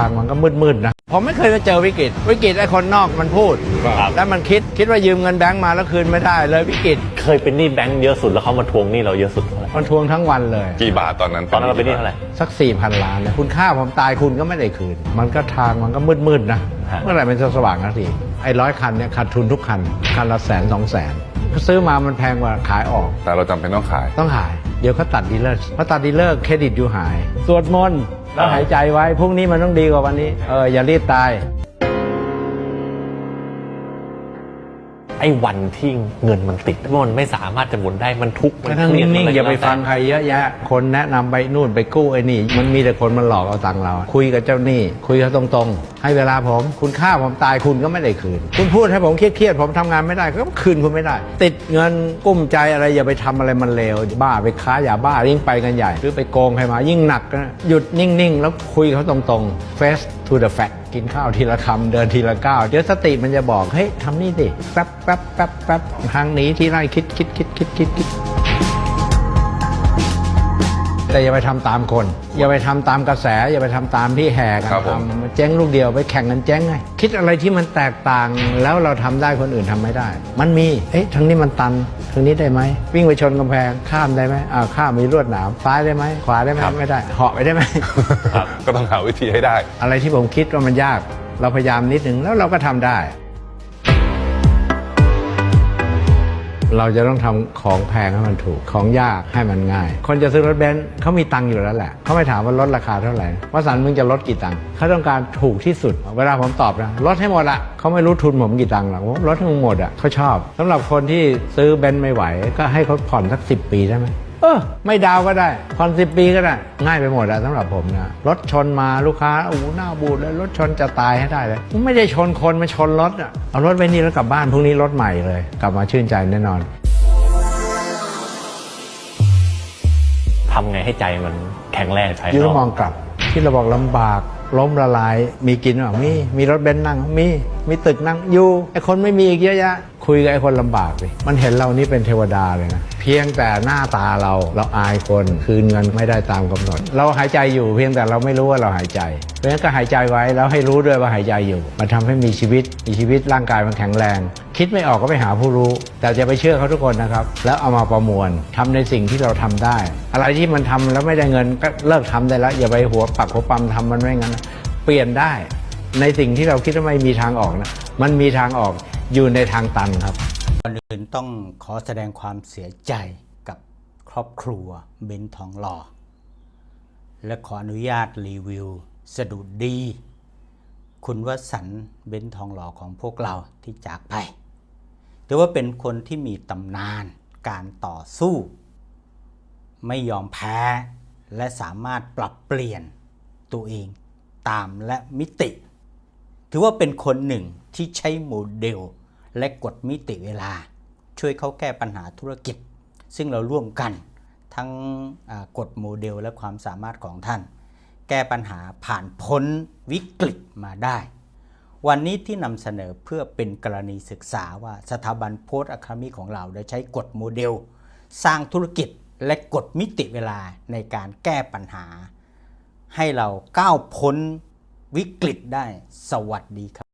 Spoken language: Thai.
างมันก็มืดๆนะผมไม่เคยเจอวิกฤต วิกฤตไอ้คนนอกมันพูด ครับ แล้วมันคิดคิดว่ายืมเงินแบงก์มาแล้วคืนไม่ได้เลยวิกฤตเคยเป็นหนี้แบงค์เยอะสุดแล้วเขามาทวงหนี้เราเยอะสุดเท่าไหร่มันทวงทั้งวันเลย กี่บาทตอนนั้นตอนนั้นเราเป็นหนี้เท่าไหร่ สัก4ี่พันล้านเลยคุณค่าผมตายคุณก็ไม่ได้คืน มันก็ทางมันก็มืดๆนะฮะ เมื่อไหร่มันจะสว่างนาทีไอ้ร้อยคันเนี่ยขาดทุนทุกคัน คันละแสนสองแสนซื้อมามันแพงกว่าขายออก แต่เราจำเป็นต้องขาย ต้องหาย เดี๋ยวเขาตัดดีลเลอร์พอตัดดีลเลอร์เครดิตอยู่หาย สวดมนต์ แล้วหายใจไว้พรุ่งนี้มันต้องดีกว่าวันนี้ เอออย่ารีบตาย ไอ้วันที่เงินมันติดมันไม่สามารถจะหมุนได้มันทุกข์มักระทั่งเครียดนิ่งมัๆอย่าไปแล้วแต่ฟังใครเยอะแยะ คนแนะนำไปนู่นไปกู้ไอ้นี่ มันมีแต่คนมันหลอกเอาตังค์เรา คุยกับเจ้าหนี้ คุยเขาตรงๆ ให้เวลาผมคุณค่าผมตายคุณก็ไม่ได้คืน คุณพูดให้ผมเครียดๆผมทำงานไม่ได้ก็คืนคุณไม่ได้ ติดเงินกุ้มใจอะไรอย่าไปทำอะไรมันเลวบ้าไปค้ายาบ้ายิ่งไปกันใหญ่ หรือไปโกงใครมายิ่งหนักนะหยุดนิ่งๆ แล้วคุยเขาตรงๆ face to the fact กินข้าวทีละคำเดินทีละก้าวเดี๋ยวสติมันจะบอกเฮ้ยทำนี่ดิแป๊บแป๊บแป๊บแป๊บทางนี้ที่ไรคิดคิดคิดคิดคิดคิด แต่อย่าไปทำตามคน อย่าไปทำตามกระแส อย่าไปทำตามที่แห่กันครับผมทำเจ๊งลูกเดียวไปแข่งกันเจ๊งไงคิดอะไรที่มันแตกต่างแล้วเราทำได้คนอื่นทำไม่ได้ มันมีเอ๊ะทางนี้มันตันทางนี้ได้ไหมวิ่งไปชนกำแพงข้ามได้ไหมอ่าข้ามมีลวดหนามซ้ายได้ไหมขวาได้ไหมไม่ได้เหาะไปได้ไหมก็ต้องหาวิธีให้ได้ อะไรที่ผมคิดว่ามันยาก เราพยายามนิดหนึ่งแล้วเราก็ทำได้ เราจะต้องทำของแพงให้มันถูก ของยากให้มันง่าย คนจะซื้อรถเบนซ์เขามีตังค์อยู่แล้วแหละ เขาไม่ถามว่าลดราคาเท่าไหร่ว่าสันมึงจะลดกี่ตังค์เขาต้องการถูกที่สุด เวลาผมตอบนะลดให้หมดละเขาไม่รู้ทุนผมกี่ตังค์หรอกผมลดให้มึงหมดอะเขาชอบสำหรับคนที่ซื้อเบนซ์ไม่ไหว ก็ให้เขาผ่อนสักสิปีได้ไหม เออไม่ดาวก็ได้ผ่อนสิปีก็ได้ ง่ายไปหมดอะสำหรับผมนะรถชนมาลูกค้าโอ้โหหน้าบูดเลยรถชนจะตายให้ได้เลยมันไม่ได้ชนคนมาชนรถอะเอารถไปนี่แล้วกลับบ้านพรุ่งนี้รถใหม่เลย กลับมาชื่นใจแน่นอนทำไงให้ใจมันแข็งแรงภายยืนนอกมองกลับที่เราบอกลำบาก ล้มละลาย มีกินหรือเปล่ามี มีรถเบนซ์นั่ง มี มีตึกนั่งอยู่ ไอคนไม่มีอีกเยอะแยะ คุยกับไอคนลำบากสิมันเห็นเรานี่เป็นเทวดาเลยนะ เพียงแต่หน้าตาเรา เราอายคน คืนเงินไม่ได้ตามกำหนด เราหายใจอยู่เพียงแต่เราไม่รู้ว่าเราหายใจ เพราะฉะนั้นก็หายใจไว้แล้วให้รู้ด้วยว่าหายใจอยู่ มันทำให้มีชีวิต มีชีวิตร่างกายมันแข็งแรง คิดไม่ออกก็ไปหาผู้รู้ แต่จะไปเชื่อเขาทุกคนนะครับ แล้วเอามาประมวลทำในสิ่งที่เราทำได้ อะไรที่มันทำแล้วไม่ได้เงินก็เลิกทำได้แล้ว อย่าไปหัวปักหัวปั๊มทำมันไม่งั้น เปลี่ยนได้ ในสิ่งที่เราคิดว่าไม่มีทางออกนะมันมีทางออกอยู่ในทางตันครับก่อนอื่นต้องขอแสดงความเสียใจกับครอบครัวเบนทองหล่อและขออนุญาตรีวิวสะดุดดี คุณวสันเบนทองหล่อของพวกเราที่จากไป ถือว่าเป็นคนที่มีตำนานการต่อสู้ ไม่ยอมแพ้ และสามารถปรับเปลี่ยนตัวเองตามและมิติ ถือว่าเป็นคนหนึ่งที่ใช้โมเดล และกฎมิติเวลา ช่วยเขาแก้ปัญหาธุรกิจ ซึ่งเราร่วมกันทั้งกฎโมเดลและความสามารถของท่าน แก้ปัญหาผ่านพ้นวิกฤตมาได้ วันนี้ที่นำเสนอเพื่อเป็นกรณีศึกษาว่าสถาบันโพสต์อะคามีของเราได้ใช้กฎโมเดล สร้างธุรกิจและกฎมิติเวลาในการแก้ปัญหา ให้เราก้าวพ้นวิกฤตได้สวัสดีครับ